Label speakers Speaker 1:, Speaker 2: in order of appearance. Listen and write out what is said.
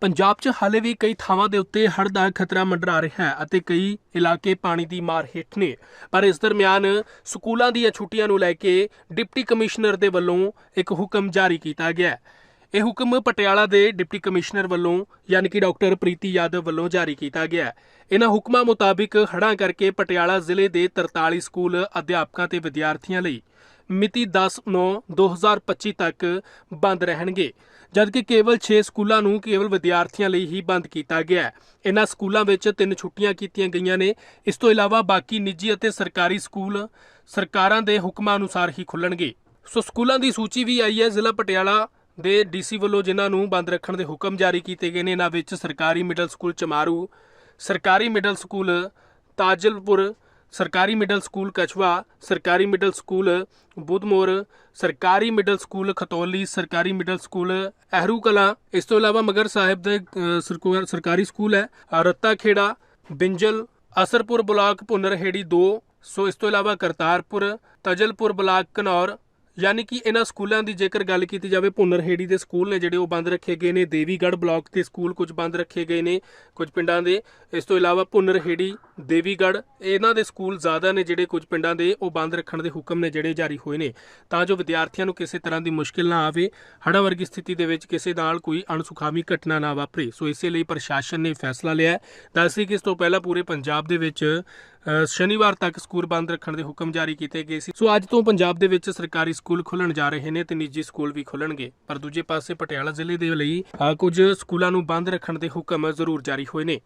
Speaker 1: ਪੰਜਾਬ 'ਚ ਹਾਲੇ ਵੀ ਕਈ ਥਾਵਾਂ ਦੇ ਉੱਤੇ ਹੜ੍ਹ ਦਾ ਖਤਰਾ ਮੰਡਰਾ ਰਿਹਾ ਹੈ ਅਤੇ ਕਈ ਇਲਾਕੇ ਪਾਣੀ ਦੀ ਮਾਰ ਹੇਠ ਨੇ। ਪਰ ਇਸ ਦਰਮਿਆਨ ਸਕੂਲਾਂ ਦੀਆਂ ਛੁੱਟੀਆਂ ਨੂੰ ਲੈ ਕੇ ਡਿਪਟੀ ਕਮਿਸ਼ਨਰ ਦੇ ਵੱਲੋਂ ਇੱਕ ਹੁਕਮ ਜਾਰੀ ਕੀਤਾ ਗਿਆ ਹੈ। ਇਹ ਹੁਕਮ ਪਟਿਆਲਾ ਦੇ ਡਿਪਟੀ ਕਮਿਸ਼ਨਰ ਵੱਲੋਂ, ਯਾਨੀ ਕਿ ਡਾਕਟਰ ਪ੍ਰੀਤੀ ਯਾਦਵ ਵੱਲੋਂ ਜਾਰੀ ਕੀਤਾ ਗਿਆ ਇਹਨਾਂ ਹੁਕਮਾਂ ਮੁਤਾਬਿਕ ਹੜ੍ਹਾਂ ਕਰਕੇ ਪਟਿਆਲਾ ਜ਼ਿਲ੍ਹੇ ਦੇ 43 ਸਕੂਲ ਅਧਿਆਪਕਾਂ ਤੇ ਵਿਦਿਆਰਥੀਆਂ ਲਈ ਮਿਤੀ 10/9/2025 ਤੱਕ ਬੰਦ ਰਹਿਣਗੇ, ਜਦਕਿ ਕੇਵਲ 6 ਸਕੂਲਾਂ ਨੂੰ ਕੇਵਲ ਵਿਦਿਆਰਥੀਆਂ ਲਈ ਹੀ ਬੰਦ ਕੀਤਾ ਗਿਆ ਹੈ। ਇਹਨਾਂ ਸਕੂਲਾਂ ਵਿੱਚ ਤਿੰਨ ਛੁੱਟੀਆਂ ਕੀਤੀਆਂ ਗਈਆਂ ਨੇ। ਇਸ ਤੋਂ ਇਲਾਵਾ ਬਾਕੀ ਨਿੱਜੀ ਅਤੇ ਸਰਕਾਰੀ ਸਕੂਲ ਸਰਕਾਰਾਂ ਦੇ ਹੁਕਮਾਂ ਅਨੁਸਾਰ ਹੀ ਖੁੱਲਣਗੇ। ਸੋ ਸਕੂਲਾਂ ਦੀ ਸੂਚੀ ਵੀ ਆਈ ਹੈ, ਜ਼ਿਲ੍ਹਾ ਪਟਿਆਲਾ ਦੇ ਡੀਸੀ ਵੱਲੋਂ ਜਿਨ੍ਹਾਂ ਨੂੰ ਬੰਦ ਰੱਖਣ ਦੇ ਹੁਕਮ ਜਾਰੀ ਕੀਤੇ ਗਏ ਨੇ ਇਹਨਾਂ ਵਿੱਚ ਸਰਕਾਰੀ ਮਿਡਲ ਸਕੂਲ ਚਮਾਰੂ ਸਰਕਾਰੀ ਮਿਡਲ ਸਕੂਲ ਤਾਜਲਪੁਰ ਸਰਕਾਰੀ ਮਿਡਲ ਸਕੂਲ ਕਛਵਾ ਸਰਕਾਰੀ ਮਿਡਲ ਸਕੂਲ ਬੁੱਧਮੋਰ ਸਰਕਾਰੀ ਮਿਡਲ ਸਕੂਲ ਖਤੌਲੀ ਸਰਕਾਰੀ ਮਿਡਲ ਸਕੂਲ ਅਹਿਰੂ ਕਲਾਂ ਇਸ ਤੋਂ ਇਲਾਵਾ ਮਗਰ ਸਾਹਿਬ ਦੇ ਅ, ਸਰਕਾਰੀ ਸਕੂਲ ਹੈ ਰੱਤਾ ਖੇੜਾ ਬਿੰਜਲ ਅਸਰਪੁਰ ਬਲਾਕ ਪੁਨਰਹੇੜੀ 2 ਸੋ ਇਸ ਤੋਂ ਇਲਾਵਾ ਕਰਤਾਰਪੁਰ ਤਜਲਪੁਰ ਬਲਾਕ ਘਨੌਰ ਯਾਨੀ ਕਿ ਇਹਨਾਂ ਸਕੂਲਾਂ ਦੀ ਜੇਕਰ ਗੱਲ ਕੀਤੀ ਜਾਵੇ, ਭੁੰਨਰਹੇੜੀ ਦੇ ਸਕੂਲ ਨੇ ਜਿਹੜੇ ਉਹ ਬੰਦ ਰੱਖੇ ਗਏ ਨੇ, ਦੇਵੀਗੜ੍ਹ ਬਲਾਕ ਦੇ ਸਕੂਲ ਕੁਝ ਬੰਦ ਰੱਖੇ ਗਏ ਨੇ, ਕੁਝ ਪਿੰਡਾਂ ਦੇ। ਇਸ ਤੋਂ ਇਲਾਵਾ ਭੁੰਨਰਹੇੜੀ, ਦੇਵੀਗੜ੍ਹ, ਇਹਨਾਂ ਦੇ ਸਕੂਲ ਜ਼ਿਆਦਾ ਨੇ ਜਿਹੜੇ ਕੁਝ ਪਿੰਡਾਂ ਦੇ ਉਹ ਬੰਦ ਰੱਖਣ ਦੇ ਹੁਕਮ ਨੇ ਜਿਹੜੇ ਜਾਰੀ ਹੋਏ ਨੇ। ਤਾਂ ਜੋ ਵਿਦਿਆਰਥੀਆਂ ਨੂੰ ਕਿਸੇ ਤਰ੍ਹਾਂ ਦੀ ਮੁਸ਼ਕਿਲ ਨਾ ਆਵੇ, ਹੜ੍ਹਾਂ ਵਰਗੀ ਸਥਿਤੀ ਦੇ ਵਿੱਚ ਕਿਸੇ ਨਾਲ ਕੋਈ ਅਣਸੁਖਾਵੀ ਘਟਨਾ ਨਾ ਵਾਪਰੇ। ਸੋ ਇਸੇ ਲਈ ਪ੍ਰਸ਼ਾਸਨ ਨੇ ਫੈਸਲਾ ਲਿਆ ਦੱਸਦੀ ਕਿ ਇਸ ਤੋਂ ਪਹਿਲਾਂ ਪੂਰੇ ਪੰਜਾਬ ਦੇ ਵਿੱਚ ਸ਼ਨੀਵਾਰ ਤੱਕ ਸਕੂਲ ਬੰਦ ਰੱਖਣ ਦੇ ਹੁਕਮ ਜਾਰੀ ਕੀਤੇ ਗਏ ਸੀ। ਸੋ ਅੱਜ ਤੋਂ ਪੰਜਾਬ ਦੇ ਵਿੱਚ ਸਰਕਾਰੀ ਸਕੂਲ ਖੁੱਲਣ ਜਾ ਰਹੇ ਨੇ ਤੇ ਨਿੱਜੀ ਸਕੂਲ ਵੀ ਖੁੱਲਣਗੇ ਪਰ ਦੂਜੇ ਪਾਸੇ ਪਟਿਆਲਾ ਜ਼ਿਲ੍ਹੇ ਦੇ ਲਈ ਕੁਝ ਸਕੂਲਾਂ ਨੂੰ ਬੰਦ ਰੱਖਣ ਦੇ ਹੁਕਮ ਜ਼ਰੂਰ ਜਾਰੀ ਹੋਏ ਨੇ।